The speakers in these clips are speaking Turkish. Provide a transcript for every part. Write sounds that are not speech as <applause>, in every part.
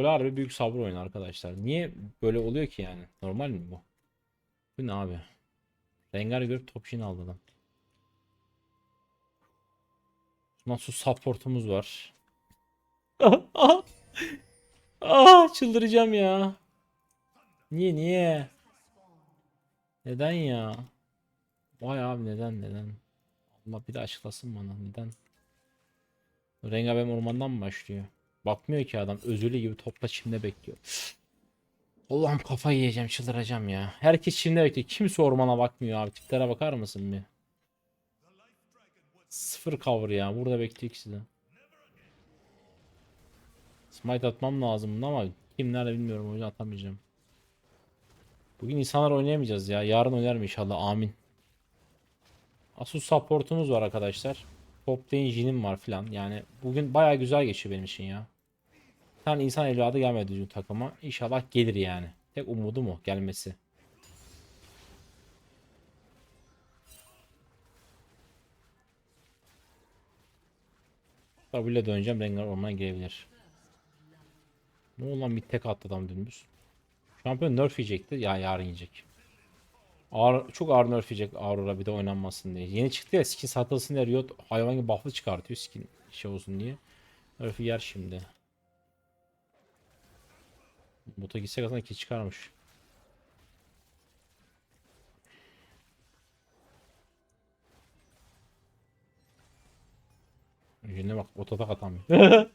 Böyle harbi büyük sabır oyunu arkadaşlar. Niye böyle oluyor ki yani? Normal mi bu? Bu ne abi? Rengar görüp top işini aldı adam. Nasıl supportumuz var. Ah, ah, çıldıracağım ya. Niye niye? Neden ya? Vay abi neden neden? Allah bir de açıklasın bana neden? Renga benim ormandan mı başlıyor? Bakmıyor ki adam özürlü gibi topla çimde bekliyor. Allah'ım kafayı yiyeceğim çıldıracağım ya. Herkes çimde bekliyor. Kimse ormana bakmıyor abi. Tiplere bakar mısın bir? Sıfır cover ya. Burada bekliyor ikisi de. Smite atmam lazım ama kim nerede bilmiyorum o yüzden atamayacağım. Bugün insanlar oynayamayacağız ya. Yarın oynarım inşallah. Amin. Asus supportumuz var arkadaşlar. Top lane Jin'im var filan. Yani bugün baya güzel geçiyor benim için ya. Bir tane insan evladı gelmedi düzgün takıma. İnşallah gelir yani. Tek umudum o gelmesi. W'le döneceğim. Rengar ormana girebilir. Ne oldu lan bir tek attı adam dümdüz. Şampiyon nerf yiyecekti. Ya yarın yiyecek. Ağır, çok ağır nerf yiyecek Aurora bir de oynanmasın diye. Yeni çıktı ya skin satılsın diye Riot hayvan gibi buff'lı çıkartıyor skin şey olsun diye. Nerf'i yer şimdi. Bota gitsek aslında ki çıkarmış. Yine bak otodak atamıyor. <laughs>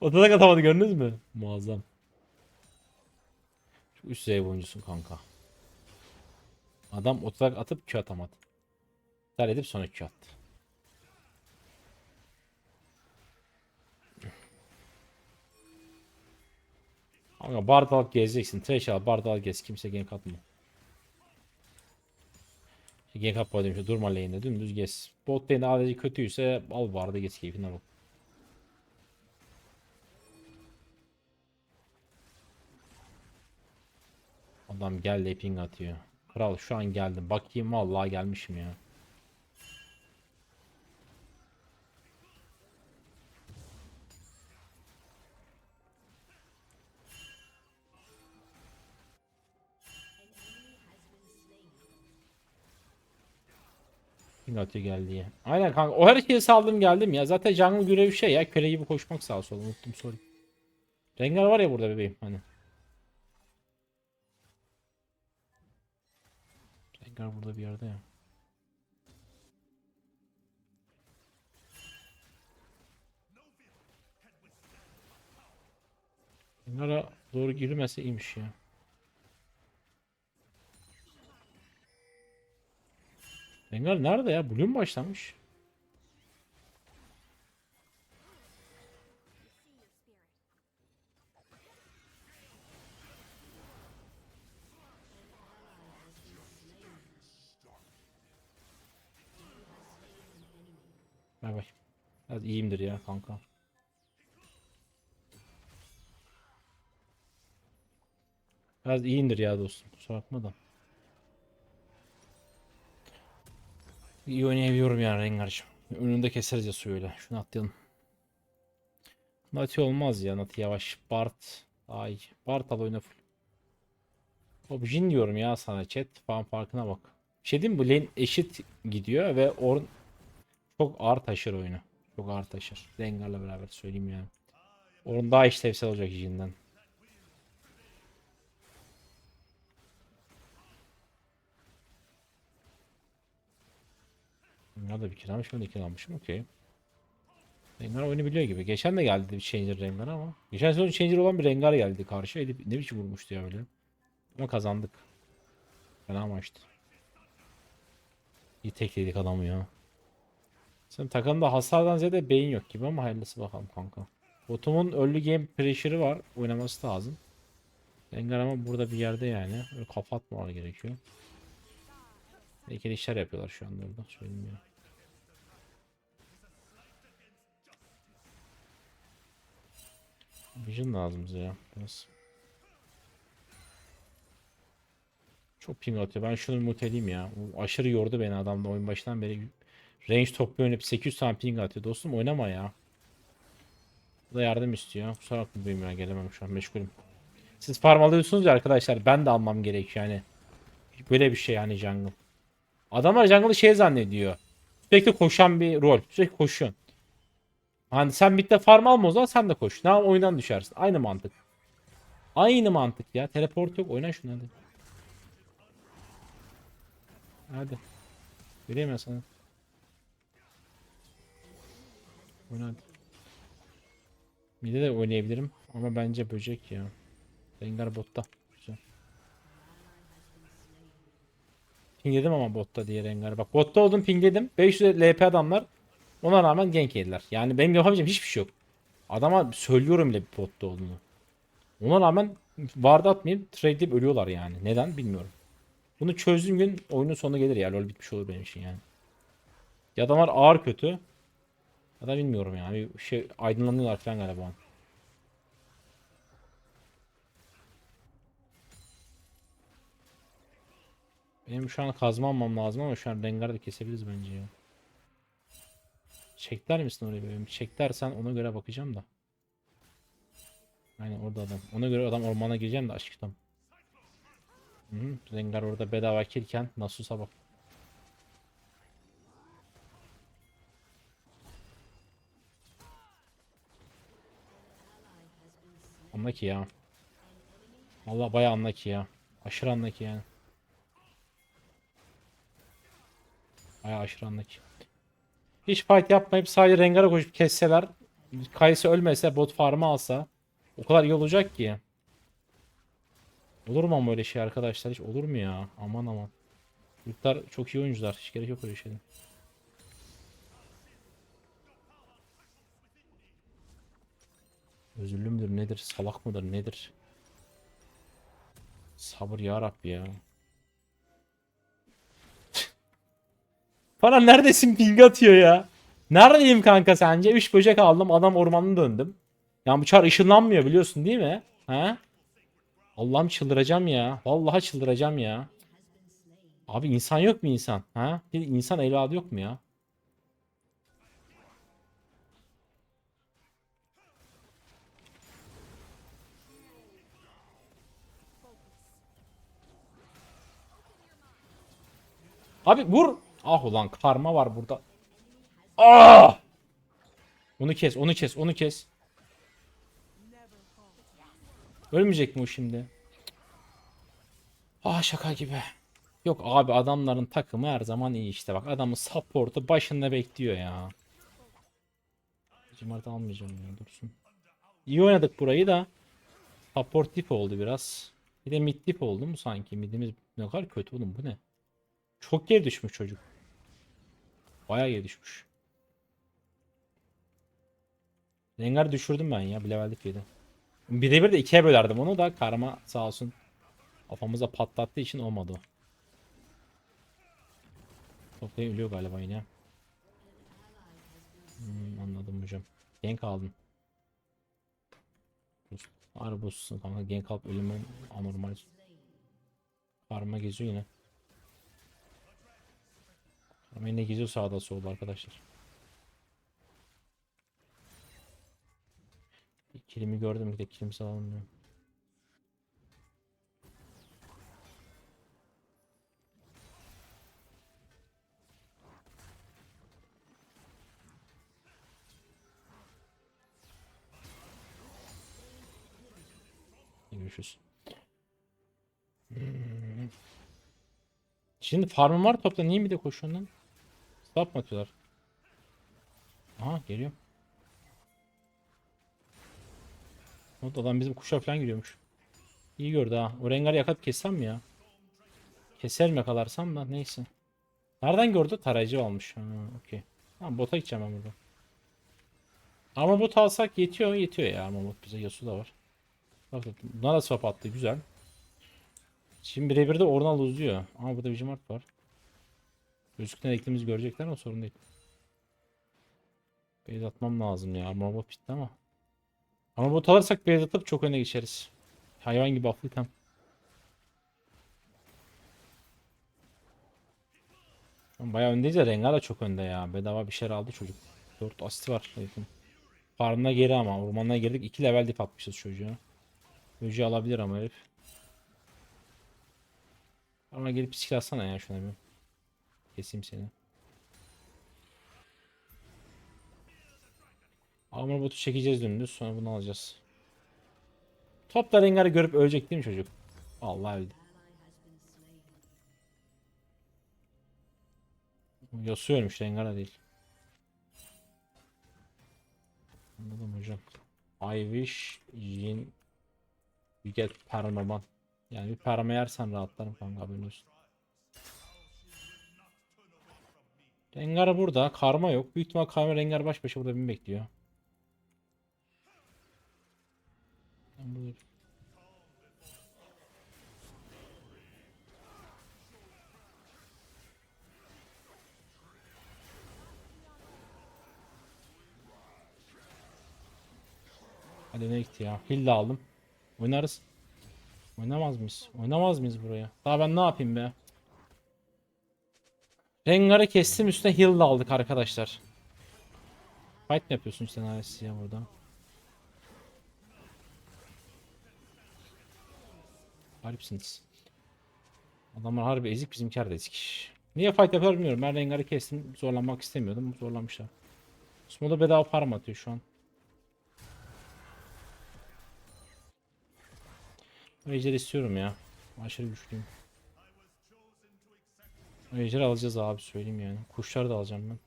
otodak atamadı gördünüz mü? Muazzam. Şu üst seviye oyuncusun kanka. Adam otodak atıp Q atamadı. İptal edip sonra Q attı. Ama bardal gezeceksin. Trash al bardal gez. Kimse gank atmıyor. Gank atma demiş. Durma lane'de dümdüz gez. Bot lane ADC kötüyse al barda geç keyfine bak. Adam geldi ping atıyor. Kral şu an geldim. Bakayım vallahi gelmişim ya. Ping atıyor geldi ya. Aynen kanka. O her şeyi saldım geldim ya. Zaten jungle görevi şey ya. Köle gibi koşmak sağa sola. Unuttum sorry. Rengar var ya burada bebeğim hani. Rengar burada bir yerde ya. Rengar'a doğru girmese iyiymiş ya. Rengar nerede ya? Blue başlamış? Bay bay. Biraz iyiyimdir ya kanka. Biraz iyiyimdir ya dostum. Kusura bakma da. İyi oynayabiliyorum yani Rengar'cığım. Önünde keseriz ya suyuyla. Şunu atlayalım. Nati olmaz ya. Nati yavaş. Bart. Ay. Bart al oyna full. Hop Jin diyorum ya sana chat. Falan farkına bak. Bir şey diyeyim? Bu lane eşit gidiyor ve Orn çok ağır taşır oyunu. Çok ağır taşır. Rengar'la beraber söyleyeyim yani. Orn daha işlevsel olacak Jin'den. Ya da bir kiralamış ben de kiralamışım okey. Rengar oyunu biliyor gibi. Geçen de geldi bir Changer Rengar ama. Geçen sezon Changer olan bir Rengar geldi karşı. Edip ne biçim vurmuştu ya öyle. Ama kazandık. Fena maçtı. İyi tekledik adamı ya. Sen takımda hasardan ziyade beyin yok gibi ama hayırlısı bakalım kanka. Botum'un early game pressure'ı var. Oynaması lazım. Rengar ama burada bir yerde yani. Öyle kafa atmaları gerekiyor. Tehlikeli işler yapıyorlar şu anda orada. Söyleyeyim ya. Vision lazım bize ya. Biraz. Çok ping atıyor. Ben şunu muteleyim ya. O aşırı yordu beni adamda oyun başından beri. Range toplu oynayıp 800 tane ping atıyor. Dostum oynama ya. Bu da yardım istiyor. Kusura bakmayın ya gelemem şu an meşgulüm. Siz farm alıyorsunuz ya arkadaşlar ben de almam gerekiyor yani. Böyle bir şey yani jungle. Adamlar jungle'ı şey zannediyor. Sürekli koşan bir rol. Sürekli koşuyorsun. Hani sen midde farm alma o zaman sen de koş. Ne oyundan düşersin. Aynı mantık. Aynı mantık ya. Teleport yok. Oyna şunu hadi. Hadi. Vereyim ben sana. Oyna. Mid'e de oynayabilirim. Ama bence böcek ya. Rengar botta. Pingledim ama botta diye Rengar'ı. Bak botta oldum pingledim. 500 LP adamlar. Ona rağmen gank yediler. Yani benim yapabileceğim hiçbir şey yok. Adama söylüyorum bile botta olduğunu. Ona rağmen ward atmayıp trade ölüyorlar yani. Neden bilmiyorum. Bunu çözdüğüm gün oyunun sonu gelir ya. LoL bitmiş olur benim için yani. Ya adamlar ağır kötü. Ya da bilmiyorum yani. Bir şey aydınlanıyorlar falan galiba. Benim şu an kazma almam lazım ama şu an Rengar'ı da kesebiliriz bence ya. Çekler misin oraya benim? Çeklersen ona göre bakacağım da. Aynen orada adam. Ona göre adam ormana gireceğim de aşkım. -hı. Rengar orada bedava kirken Nasus'a bak. Anla ki ya. Allah bayağı anla ki ya. Aşırı anla ki yani. Bayağı aşırı anla ki. Hiç fight yapmayıp sadece Rengar'a koşup kesseler. Kayısı ölmese bot farmı alsa. O kadar iyi olacak ki. Olur mu ama öyle şey arkadaşlar? Hiç olur mu ya? Aman aman. Çocuklar çok iyi oyuncular. Hiç gerek yok öyle şeyde. Özürlü müdür nedir? Salak mıdır nedir? Sabır ya Rabbi ya. Bana neredesin ping atıyor ya. Neredeyim kanka sence? 3 böcek aldım adam ormanına döndüm. Yani bu çar ışınlanmıyor biliyorsun değil mi? Ha? Allah'ım çıldıracağım ya. Vallahi çıldıracağım ya. Abi insan yok mu insan? Ha? Bir insan evladı yok mu ya? Abi vur. Ah ulan karma var burada. Ah! Onu kes, onu kes, onu kes. Ölmeyecek mi o şimdi? Ah şaka gibi. Yok abi adamların takımı her zaman iyi işte bak adamın support'u başında bekliyor ya. Cimart almayacağım ya dursun. İyi oynadık burayı da. Support dip oldu biraz. Bir de mid dip oldu mu sanki? Midimiz ne kadar kötü oğlum bu ne? Çok geri düşmüş çocuk. Bayağı geri düşmüş. Rengar düşürdüm ben ya. Bir level dip yedi. Birebir de ikiye bölerdim onu da karma sağ olsun. Kafamıza patlattığı için olmadı o. Toplayı ölüyor galiba yine. Hmm, anladım hocam. Gank aldın. Arbus'sun kanka gank alıp ölümü anormal. Karma geziyor yine. Karma yine geziyor sağda solda arkadaşlar. Kilimi gördüm bir de kilimi sağlamıyor. Görüşürüz. Hmm. Şimdi farmım var topla niye bir de koşuyorsun lan? Stop mı atıyorlar? Aha geliyor. O da adam bizim kuşa falan giriyormuş. İyi gördü ha. O rengarı yakıp kessem mi ya? Keser mi yakalarsam da neyse. Nereden gördü? Tarayıcı almış. Ha, okey. Tamam bota gideceğim ben burada. Ama bot alsak yetiyor yetiyor ya. Ama bot bize Yasuo da var. Bak buna da swap attı güzel. Şimdi birebir de oradan uzuyor. Ama burada bir mart var. Gözlükten ektiğimizi görecekler ama sorun değil. Beyaz atmam lazım ya. Armor bot bitti ama. Ama bot alırsak beyaz atıp çok öne geçeriz. Hayvan gibi. Şu an Bayağı öndeyiz ya Rengar da çok önde ya. Bedava bir şeyler aldı çocuk. 4 asisti var. herifin. Farmına geri ama. Ormanına girdik. 2 level dip atmışız çocuğa. Çocuğu alabilir ama herif. Ama gelip skill atsana ya şuna bir. Keseyim seni. Armor botu çekeceğiz dümdüz. Sonra bunu alacağız. Topla Rengar'ı görüp ölecek değil mi çocuk? Allah öldü. Yasuo ölmüş Rengar'a değil. Anladım hocam. I wish Jin you get permaban. Yani bir perma yersen rahatlarım kanka haberin olsun. Rengar burada. Karma yok. Büyük ihtimal Karma Rengar baş başa burada beni bekliyor. Ben burada- Hadi ne gitti ya? Hill de aldım. Oynarız. Oynamaz mıyız? Oynamaz mıyız buraya? Daha ben ne yapayım be? Rengar'ı kestim üstüne heal de aldık arkadaşlar. Fight mi yapıyorsun sen Ares ya burada? Garipsiniz. Adamlar harbi ezik bizimkiler de ezik. Niye fight yapıyor bilmiyorum. Ben Rengar'ı kestim. Zorlanmak istemiyordum. Zorlamışlar. Smoda bedava farm atıyor şu an. Ejder istiyorum ya. Aşırı güçlüyüm. Ejder alacağız abi söyleyeyim yani. Kuşlar da alacağım ben.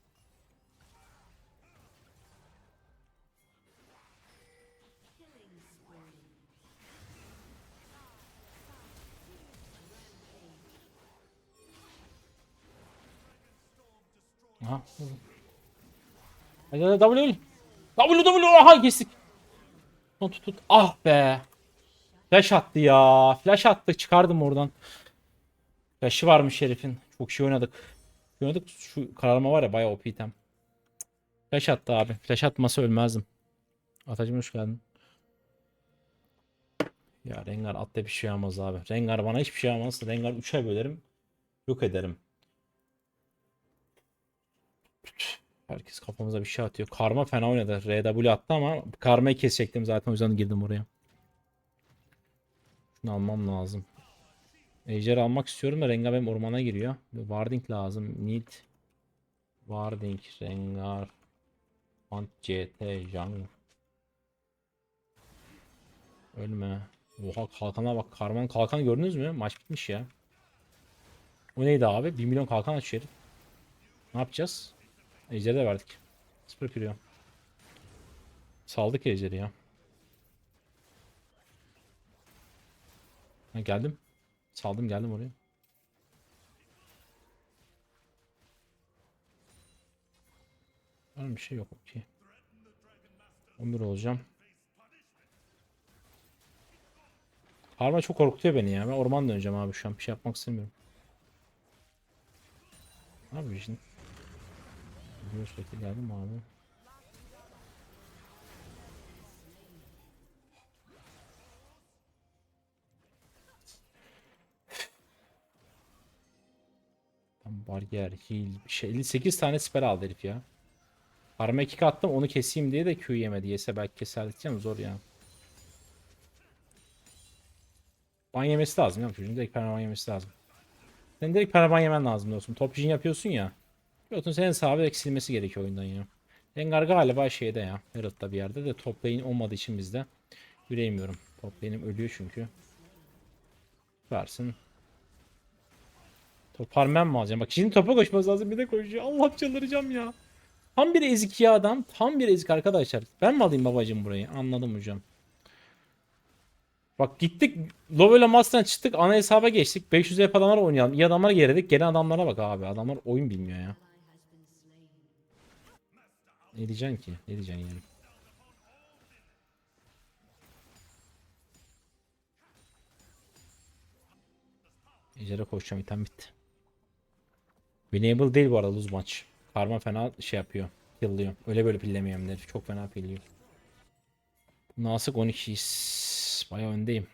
Aha. Hadi hadi W. W W aha kestik. Tut tut tut. Ah be. Flash attı ya. Flash attı. Çıkardım oradan. Flash'ı varmış herifin. Çok şey oynadık. Oynadık. Şu kararma var ya bayağı OP item. Flash attı abi. Flash atmasa ölmezdim. Atacım hoş geldin. Ya Rengar atta bir şey yapmaz abi. Rengar bana hiçbir şey yapmaz. Rengar 3'e bölerim. Yok ederim. Herkes kafamıza bir şey atıyor. Karma fena oynadı. RW attı ama karmayı kesecektim zaten o yüzden girdim oraya. Şunu almam lazım. Ejder almak istiyorum da Rengar benim ormana giriyor. Bir Warding lazım. Need. Warding, Rengar. Want CT, Jungle. Ölme. Oha kalkana bak. Karman kalkan gördünüz mü? Maç bitmiş ya. O neydi abi? 1 milyon kalkan herif. Ne yapacağız? Ejder'i de verdik. Sıfır piriyor. Saldık Ejder'i ya. Ha, geldim. Saldım geldim oraya. Var bir şey yok okey. 11 olacağım. Karma çok korkutuyor beni ya. Ben orman döneceğim abi şu an. Bir şey yapmak istemiyorum. Yapıyor şimdi? Gidiyor sürekli geldim abi? Bariyer, heal, şey. 58 tane spell aldı herif ya. Arma 2 attım onu keseyim diye de Q yemedi. Yese belki keserdik canım zor ya. Ban yemesi lazım ya çocuğun direkt permaban yemesi lazım. Senin direkt permaban yemen lazım dostum. Top jin yapıyorsun ya. Pilotun senin hesabı direkt silmesi gerekiyor oyundan ya. Rengar galiba şeyde ya. Herald'da bir yerde de top lane olmadığı için bizde. Yürüyemiyorum. Top lane'im ölüyor çünkü. Versin. Toparmen mi alacağım? Bak şimdi topa koşması lazım bir de koşuyor. Allah çıldıracağım ya. Tam bir ezik ya adam. Tam bir ezik arkadaşlar. Ben mi alayım babacım burayı? Anladım hocam. Bak gittik Lovel'e Master'dan çıktık ana hesaba geçtik. 500 hep adamlar oynayalım. İyi adamlar geledik. Gelen adamlara bak abi. Adamlar oyun bilmiyor ya. Ne diyeceksin ki? Ne diyeceksin yani? Ejder'e koşacağım item bitti. Winnable değil bu arada lose maç. Karma fena şey yapıyor. Kill'lıyor. Öyle böyle pillemiyorum. Çok fena pilliyor. Nasık 12'yiz. Baya öndeyim.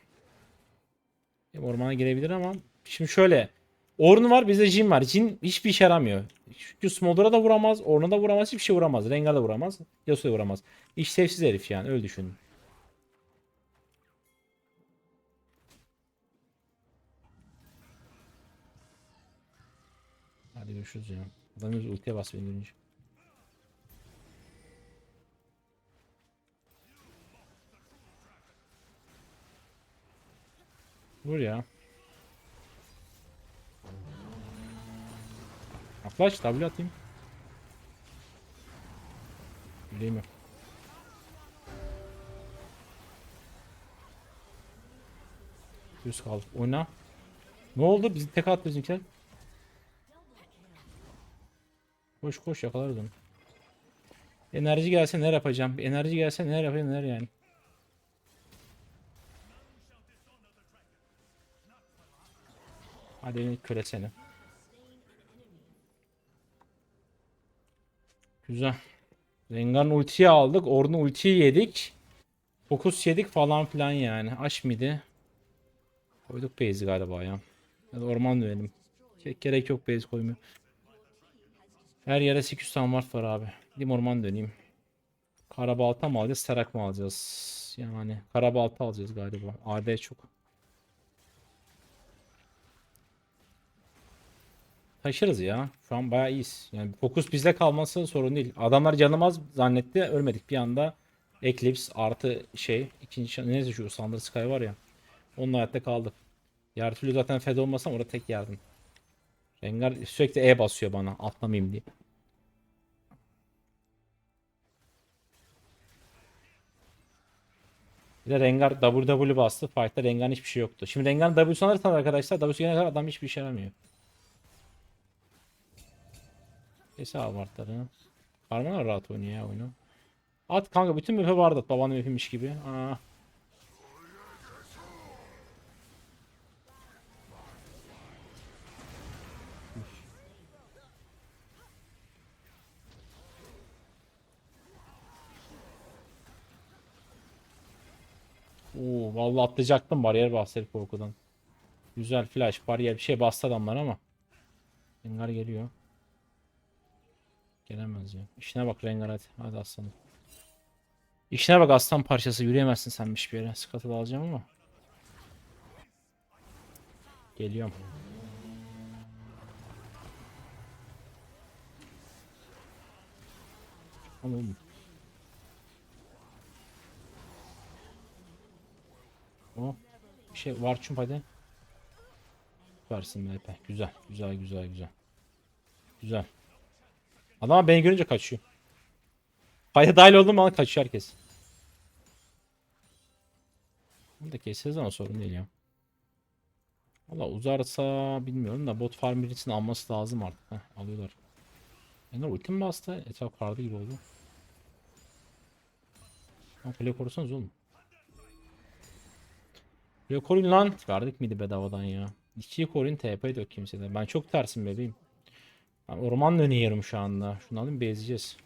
Ormana girebilir ama şimdi şöyle. Orun var bizde Jin var. Jin hiçbir işe yaramıyor. Çünkü Smolder'a da vuramaz. Orn'a da vuramaz. Hiçbir şey vuramaz. Rengar da vuramaz. Yasuo'ya vuramaz. İşlevsiz herif yani. Öyle düşünün. Görüşürüz ya. Adam yüz ultiye bas beni görünce. Vur ya. Flash W atayım. Bileyim mi? Düz kaldık. Oyna. Ne oldu? Bizi tek attı bizimkiler. Koş koş yakalarız onu. Enerji gelse neler yapacağım? Enerji gelse neler yapayım neler yani. Hadi beni köle seni. Güzel. Rengar'ın ultiyi aldık. Ornn ultiyi yedik. Fokus yedik falan filan yani. Aş mıydı? Koyduk base galiba ya. Ya da orman. Ge- Gerek yok base koymuyor. Her yere 800 tane var abi. Gideyim orman döneyim. Karabalta mı alacağız? Serak mı alacağız? Yani karabalta alacağız galiba. AD çok. Taşırız ya. Şu an bayağı iyiyiz. Yani fokus bizde kalması sorun değil. Adamlar canımaz zannetti. Ölmedik bir anda. Eclipse artı şey. ikinci neyse şu Thunder Sky var ya. Onun hayatta kaldık. Diğer türlü zaten fed olmasam orada tek yardım. Rengar sürekli E basıyor bana atlamayayım diye. Bir de Rengar WW bastı. Fight'ta Rengar'ın hiçbir şey yoktu. Şimdi Rengar'ın W'sunu alırsan arkadaşlar W gelene kadar adam hiçbir işe yaramıyor. Neyse abartları. Karman rahat oynuyor ya oyunu. At kanka bütün map'e vardı at babanın map'iymiş gibi. Aa. Vallahi atlayacaktım bariyer bastırıp korkudan. Güzel flash bariyer bir şey bastı adamlar ama. Rengar geliyor. Gelemez ya. İşine bak Rengar hadi. Hadi aslanım. İşine bak aslan parçası. Yürüyemezsin sen bir yere. Skatı da alacağım ama. Geliyorum. Oğlum. O. Bir şey var çünkü hadi. Versin MP. Güzel. Güzel güzel güzel. Güzel. Adam beni görünce kaçıyor. Kaya dahil oldum ama kaçıyor herkes. Bunu da keseriz ama sorun değil ya. Valla uzarsa bilmiyorum da bot farm birisini alması lazım artık. Heh, alıyorlar. Enler ulti mi bastı? Etraf kardı gibi oldu. Lan kule korusanız oğlum. Kule koruyun lan. Verdik miydi bedavadan ya? İkiyi koruyun TP yok kimsede. Ben çok tersim bebeğim. Ben orman dönüyorum şu anda. Şunu alayım bezeceğiz.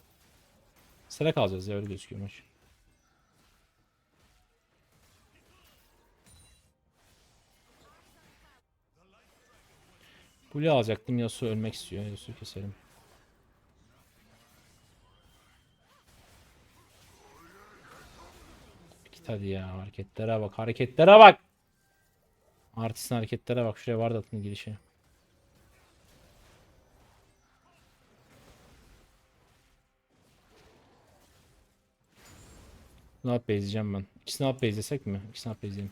Sıra kalacağız ya öyle gözüküyor maç. Blue alacaktım Yasuo ölmek istiyor. Yasuo keselim. Git hadi ya hareketlere bak hareketlere bak. Artistin hareketlere bak şuraya var da atın girişi. Ne yap bezleyeceğim ben. İkisini alıp bezlesek mi? İkisini alıp bezleyelim.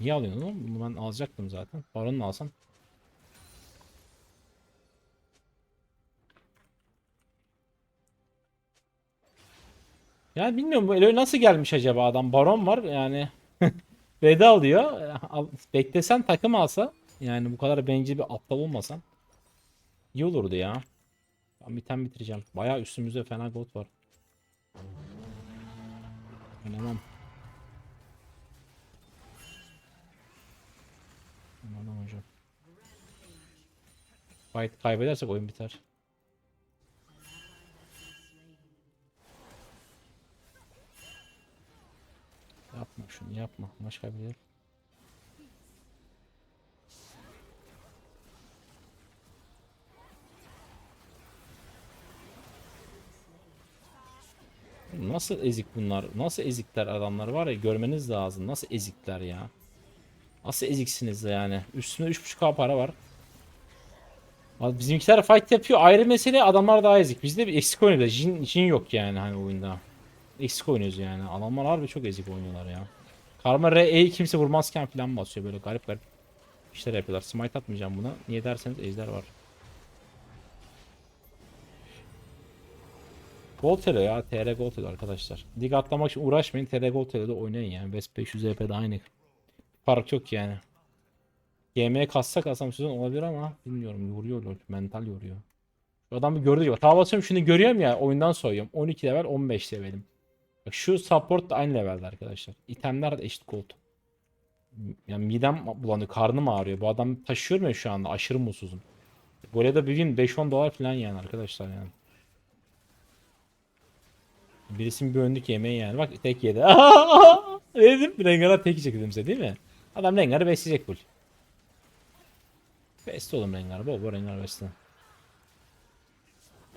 Niye alıyorsun oğlum? Bunu ben alacaktım zaten. Baron'u alsam. Yani bilmiyorum bu Eloy nasıl gelmiş acaba adam? Baron var yani. <laughs> Veda alıyor. Al- Beklesen takım alsa. Yani bu kadar bencil bir aptal olmasan. iyi olurdu ya. Ben bir tane bitireceğim. Bayağı üstümüzde fena gold var. Oynamam. Oynamam hocam. Fight kaybedersek oyun biter. Yapma şunu yapma. Başka bir yer. Nasıl ezik bunlar? Nasıl ezikler adamlar var ya görmeniz lazım. Nasıl ezikler ya? Nasıl eziksiniz de yani? Üstünde 3.5k para var. Bizimkiler fight yapıyor. Ayrı mesele adamlar daha ezik. Bizde bir eksik oyunda. Jin, jin yok yani hani oyunda. Eksik oynuyoruz yani. Adamlar harbi çok ezik oynuyorlar ya. Karma R'yi kimse vurmazken falan basıyor böyle garip garip işler yapıyorlar. Smite atmayacağım buna. Niye derseniz ejder var. Goltelo ya. TR Goltelo arkadaşlar. Lig atlamak için uğraşmayın. TR Goltelo'da oynayın yani. West 500 EP'de aynı. Fark yok yani. GM'ye kassak asam sezon olabilir ama bilmiyorum. Yoruyor lol. Mental yoruyor. Adamı gördü gibi. Tava basıyorum şunu görüyorum ya. Oyundan soyuyorum. 12 level 15 levelim. Bak şu support da aynı levelde arkadaşlar. İtemler de eşit gold. Yani midem bulanıyor. Karnım ağrıyor. Bu adam taşıyorum ya şu anda. Aşırı mutsuzum. Böyle de bir gün 5-10 dolar falan yani arkadaşlar yani. Birisinin bir önlük yemeği yani. Bak tek yedi. ne <laughs> dedim? Rengar'a tek yiyecek dedim size değil mi? Adam Rengar'ı besleyecek full. Beste oğlum Rengar. Bol bol Rengar beste.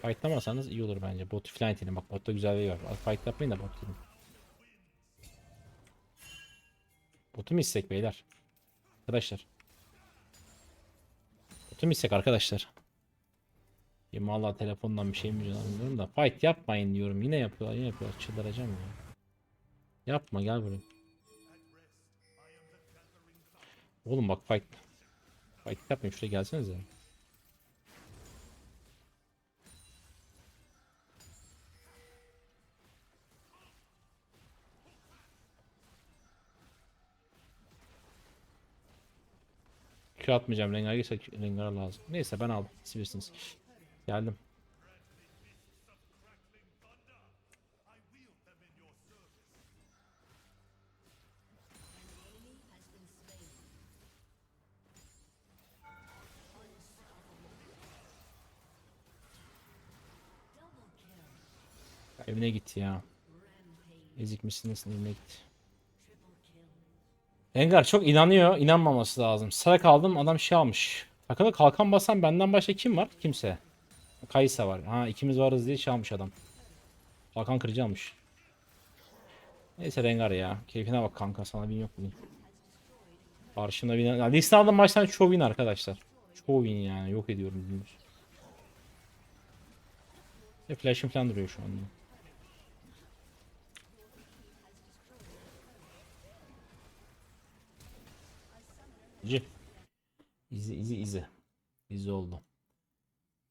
Fightlamasanız iyi olur bence. Bot falan itelim. Bak botta güzel bir var. Fight yapmayın da bot gidin. Botu mu istek beyler? Arkadaşlar. Botu mu istek arkadaşlar? Ya valla telefondan bir şey mi bilmiyorum da fight yapmayın diyorum. Yine yapıyorlar yine yapıyorlar. Çıldıracağım ya. Yapma gel buraya. Oğlum bak fight. Fight yapmayın şuraya gelsenize. Q atmayacağım. Rengar geçse Rengar lazım. Neyse ben aldım. Siz bilirsiniz. Geldim. Evine gitti ya. Ezik misin nesin evine gitti. Engar çok inanıyor. inanmaması lazım. Sıra kaldım adam şey almış. Takıda kalkan basan benden başka kim var? Kimse. Kaysa var. Ha ikimiz varız diye şey almış adam. Kalkan kırıcı almış. Neyse Rengar ya. Keyfine bak kanka sana bin yok bugün. Karşımda bin. Yani liste aldığım maçtan çoğu win arkadaşlar. Çoğu win yani. Yok ediyorum bilmiyorum. Ve flash'ım falan duruyor şu anda. İzi. İzi izi izi. İzi oldu.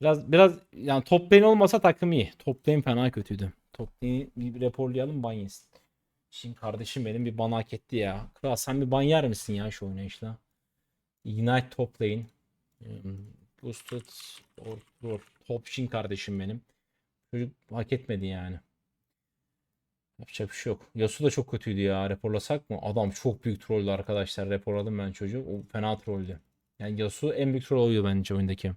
Biraz biraz yani top lane olmasa takım iyi. Top lane fena kötüydü. Top lane'i bir raporlayalım ban yesin. Şimdi kardeşim benim bir ban hak etti ya. Kral sen bir ban yer misin ya şu oynayışla? Ignite top lane. Hmm, Boosted or, or top shin kardeşim benim. Çocuk hak etmedi yani. Yapacak bir şey yok. Yasuo da çok kötüydü ya. Raporlasak mı? Adam çok büyük trolldü arkadaşlar. Raporladım ben çocuğu. O fena trolldü. Yani Yasuo en büyük troll oluyor bence oyundaki.